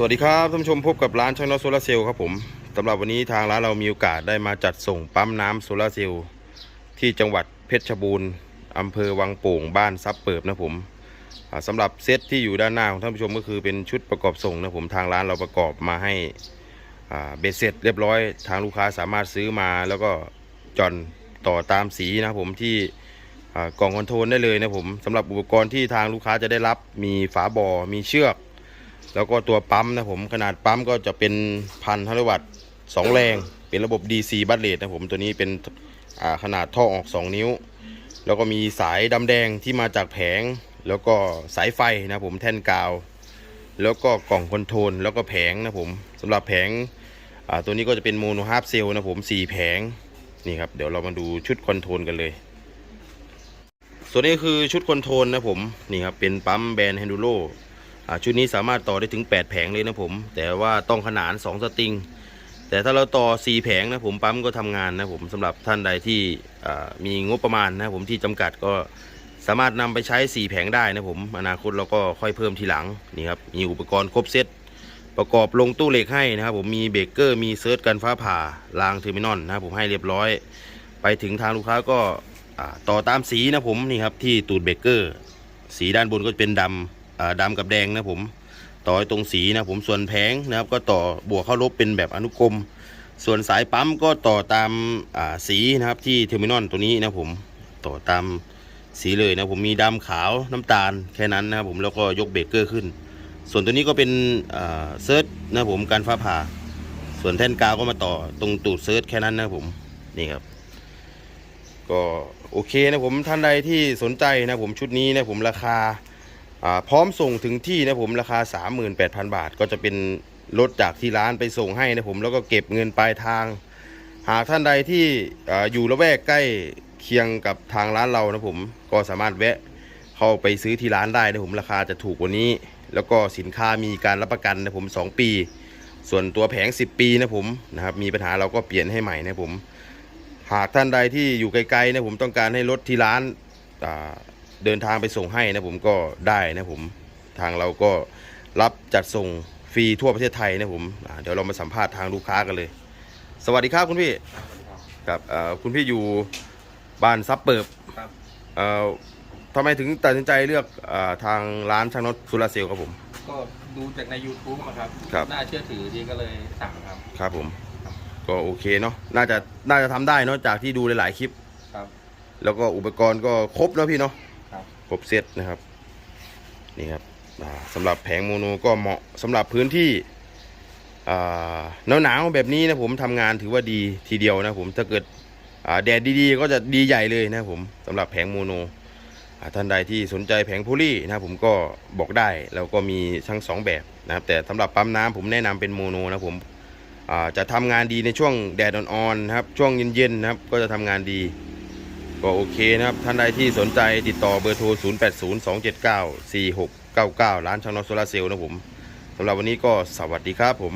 สวัสดีครับท่านผู้ชมพบกับร้านช่างน็อตโซลาเซลล์ครับผมสำหรับวันนี้ทางร้านเรามีโอกาสได้มาจัดส่งปั๊มน้ำโซลาเซลล์ที่จังหวัดเพชรบูรณ์อำเภอวังโป่งบ้านซับเปิบนะผมอ่าสำหรับเซตที่อยู่ด้านหน้าของท่านผู้ชมก็คือเป็นชุดประกอบส่งนะผมทางร้านเราประกอบมาให้เบสเสร็จเรียบร้อย ทางลูกค้าสามารถซื้อมาแล้วก็จอนต่อตามสีนะผมที่กล่องคอนโทรลได้เลยนะผมสำหรับอุปกรณ์ที่ทางลูกค้าจะได้รับมีฝาบ่อมีเชือก แล้วก็ตัวปั๊มนะผมขนาดปั๊มก็จะเป็นพันฮัลวัตต์สองแรง เป็นระบบ DC บัตเลตนะผมตัวนี้เป็นขนาดท่อออก 2 นิ้ว แล้วก็มีสายดำแดงที่มาจากแผง แล้วก็สายไฟนะผมแท่นกาว แล้วก็กล่องคอนโทรลแล้วก็แผงนะผมสำหรับแผงตัวนี้ก็จะเป็นโมโนฮาร์ฟเซลนะผม 4 แผงนี่ครับเดี๋ยวเรามาดูชุดคอนโทรลกันเลย ส่วนนี้คือชุดคอนโทรลนะผมนี่ครับเป็นปั๊มแบรนด์ Handuro อ่า ชุดนี้สามารถต่อได้ถึง 8 แผงเลยนะผม แต่ว่าต้องขนาน 2 สตริง แต่ถ้าเราต่อ 4 แผงนะผมปั๊มก็ทำงานนะผมสำหรับท่านใดที่มีงบประมาณนะผมที่จำกัดก็สามารถนำไปใช้ 4 แผงได้นะผมอนาคตเราก็ค่อยเพิ่มทีหลังนี่ครับมีอุปกรณ์ครบเซตประกอบลงตู้เหล็กให้นะครับผมมีเบรกเกอร์มีเซิร์ชกันฟ้าผ่ารางเทอร์มินอลนะครับผมให้เรียบร้อย ไปถึงทางลูกค้าก็ต่อตามสีนะผมนี่ครับที่ตูดเบรกเกอร์ สีด้านบนก็เป็นดำอ่า ดำกับแดงนะผมต่อตรงสีนะผมส่วนแผงนะครับ ก็ต่อบวกเข้าลบเป็นแบบอนุกรม ส่วนสายปั๊มก็ต่อตามาสีนะครับที่เทอร์มินอลตัวนี้นะผมต่อตามสีเลยนะผมมีดำขาวน้ำตาลแค่นั้นนะครับผมแล้วก็ยกเบรกเกอร์ขึ้น ส่วนตัวนี้ก็เป็นเซิร์ชนะผมการฟ้าผ่า ส่วนแท่นกาวก็มาต่อตรงตูดเซิร์ชแค่นั้นนะผมนี่ครับ ก็โอเคนะผมท่านใดที่สนใจนะผมชุดนี้นะผมราคา พร้อมส่งถึงที่นะผมราคา 38,000 บาท ก็จะเป็นรถจากที่ร้านไปส่งให้นะผมแล้วก็เก็บเงินปลายทาง หากท่านใดที่ออยู่ละแวกใกล้เคียงกับทางร้านเรานะผมก็สามารถแวะเข้าไปซื้อที่ร้านได้นะผมราคาจะถูกกว่านี้ แล้วก็สินค้ามีการรับประกันนะผม 2 ปี ส่วนตัวแผง 10 ปีนะผมนะครับมีปัญหาเราก็เปลี่ยนให้ใหม่นะผม หากท่านใดที่อยู่ไกลๆนะผมต้องการให้รถที่ร้านอ่า เดินทางไปส่งให้นะผมก็ได้นะผมทางเราก็รับจัดส่งฟรีทั่วประเทศไทยนะผมอ่าเดี๋ยวเรามาสัมภาษณ์ทางลูกค้ากันเลย สวัสดีครับคุณพี่ครับเอ่อคุณพี่อยู่บ้านซับเปิบครับเอ่อทำไมถึงตัดสินใจเลือกอาทางร้านช่างน็อตซูลาเซลครับผม ก็ดูจากใน YouTube อะครับครับน่าเชื่อถือดีก็เลยสั่งครับครับผม ก็โอเคเนาะน่าจะน่าจะทำได้เนาะจากที่ดูหลายๆคลิปครับแล้วก็อุปกรณ์ก็ครบแล้วพี่เนาะ ครบครบเซตนะครับนี่ครับสำหรับแผงโมโนก็เหมาะสำหรับพื้นที่หนาวหนาวๆแบบนี้นะผมทำงานถือว่าดีทีเดียวนะผมถ้าเกิดแดดดีๆ ก็จะดีใหญ่เลยนะผมสำหรับแผงโมโนท่านใดที่สนใจแผงโพลีนะผมก็บอกได้แล้วก็มีทั้งสองแบบนะครับแต่สำหรับปั๊มน้ำผมแนะนำเป็นโมโนนะผมจะทำงานดีในช่วงแดดอ่อนๆนะครับช่วงเย็นๆนะครับก็จะทำงานดี ก็โอเคนะครับ ท่านใดที่สนใจติดต่อเบอร์โทร 0 8 0 2 7 9 4 6 9 9 ร้านช่างนอตโซลาร์เซลล์นะผมสำหรับวันนี้ก็สวัสดีครับผม